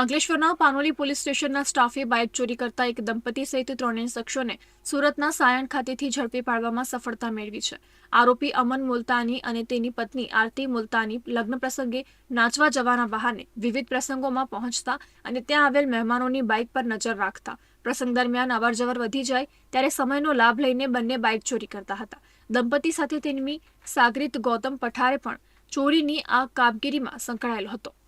અંકલેશ્વરના પાનોલી પોલીસ સ્ટેશનના સ્ટાફે બાઇક ચોરી કરતા એક દંપતી સહિત ત્રણેય શખ્સોને સુરતના સાયણ ખાતેથી ઝડપી પાડવામાં સફળતા મેળવી છે. આરોપી અમન મુલતાની અને તેની પત્ની આરતી મુલતાની લગ્ન પ્રસંગે નાચવા જવાના બહાને વિવિધ પ્રસંગોમાં પહોંચતા અને ત્યાં આવેલ મહેમાનોની બાઇક પર નજર રાખતા. પ્રસંગ દરમિયાન અવરજવર વધી જાય ત્યારે સમયનો લાભ લઈને બંને બાઇક ચોરી કરતા હતા. દંપતી સાથે તેમની સાગરીત ગૌતમ પઠારે પણ ચોરીની આ કામગીરીમાં સંકળાયેલો હતો.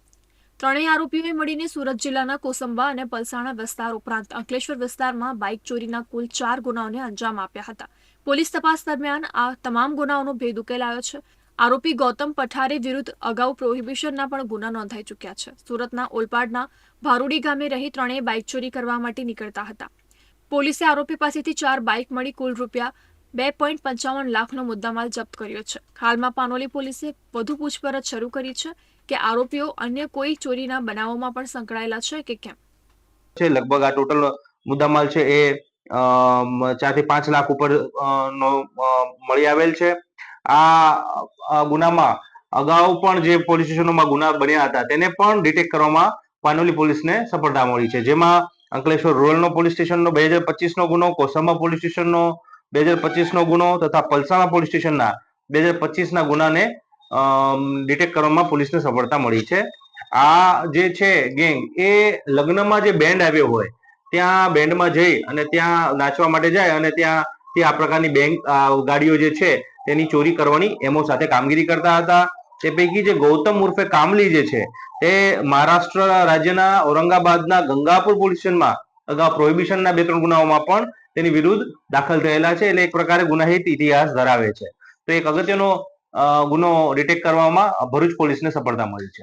ત્રણેય આરોપીઓએ મળીને સુરત જિલ્લાના કોસંબા અને પલસાણા વિસ્તાર ઉપરાંત અંકલેશ્વર વિસ્તારમાં બાઇક ચોરીના કુલ ચાર ગુનાઓને અંજામ આપ્યા હતા. પોલીસ તપાસ દરમિયાન આ તમામ ગુનાઓનો ભેદ ઉકેલાયો છે. આરોપી ગૌતમ પઠારે વિરુદ્ધ અગાઉ પ્રોહિબિશનના પણ ગુના નોંધાઈ ચૂક્યા છે. સુરતના ઓલપાડના ભારુડી ગામે રહી ત્રણેય બાઇક ચોરી કરવા માટે નીકળતા હતા. પોલીસે આરોપી પાસેથી ચાર બાઇક મળી કુલ રૂપિયા બે પોઈન્ટ પંચાવન લાખનો મુદ્દામાલ જપ્ત કર્યો છે. હાલમાં પાનોલી પોલીસે વધુ પૂછપરછ શરૂ કરી છે કે આરોપીઓ અન્ય કોઈ ચોરીના બનાવોમાં પણ સંકળાયેલા છે કે કેમ? છે લગભગ આ ટોટલ મુદ્દામાલ છે એ ચારથી પાંચ લાખ ઉપર નો મળી આવેલ છે. આ ગુનામાં અગાઉ પણ જે પોલીસ સ્ટેશનોમાં ગુના બન્યા હતા તેને પણ ડિટેક્ટ કરવામાં પાનોલી પોલીસને સફળતા મળી છે. જેમાં અંકલેશ્વર રૂરલનો પોલીસ સ્ટેશનનો, બે હજાર પચીસનો ગુનો કોસંબા પોલીસ સ્ટેશનનો બે હજાર પચીસનો ગુનો તથા પલસાણા પોલીસ સ્ટેશનના બે હજાર પચીસના ગુનાને ડિટેક્ટ કરવામાં પોલીસને સફળતા મળી છે. આ જે છે ગેંગ એ લગ્નમાં જે બેન્ડ આવ્યો હોય, ત્યાં બેન્ડમાં જઈ અને ત્યાં નાચવા માટે જાય અને ત્યાંથી આ પ્રકારની બેંક ગાડીઓ જે છે, તેની ચોરી કરવાની એમો સાથે કામગીરી કરતા હતા. તે પૈકી જે ગૌતમ ઉર્ફે કામલી જે છે, તે મહારાષ્ટ્ર રાજ્યના ઔરંગાબાદના ગંગાપુર પોલીસ સ્ટેશનમાં અગાઉ પ્રોહિબિશનના બે ત્રણ ગુનાઓમાં પણ તેની વિરુદ્ધ દાખલ થયેલા છે એટલે એક પ્રકારે ગુનાહિત ઇતિહાસ ધરાવે છે. તો એક અગત્યનો ગુનો ડિટેક્ટ કરવામાં ભરૂચ પોલીસને સફળતા મળી છે.